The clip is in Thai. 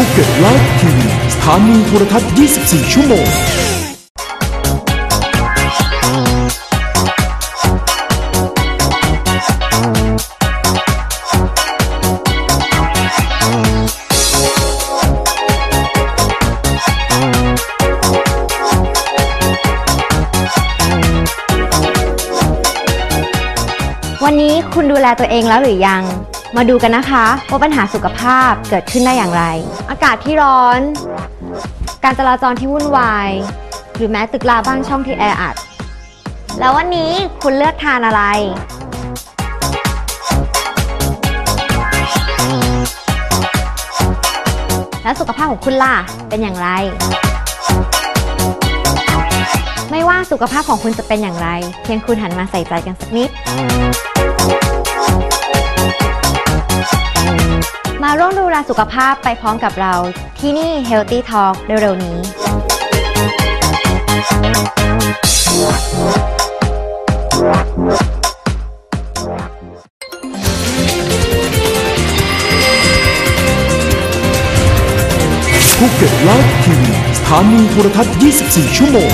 ภูเก็ตไลฟ์ทีวีสถานีโทรทัศน์ 24 ชั่วโมง วันนี้คุณดูแลตัวเองแล้วหรือยัง มาดูกันนะคะว่าปัญหาสุขภาพเกิดขึ้นได้อย่างไร อากาศที่ร้อน การจราจรที่วุ่นวาย หรือแม้ตึกราบ้างช่องที่แออัด แล้ววันนี้คุณเลือกทานอะไรแล้วสุขภาพของคุณล่ะ เป็นอย่างไร ไม่ว่าสุขภาพของคุณจะเป็นอย่างไร เพียงคุณหันมาใส่ใจกันสักนิด มาร่วมดูแลสุขภาพไปพร้อมกับเรา ที่นี่ Healthy Talk เร็วๆนี้ ภูเก็ตไลฟ์ทีวีสถานีโทรทัศน์ 24 ชั่วโมง